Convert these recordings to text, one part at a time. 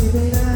liberar.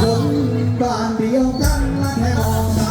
คนบ้านเดียวกันและแค่มองตา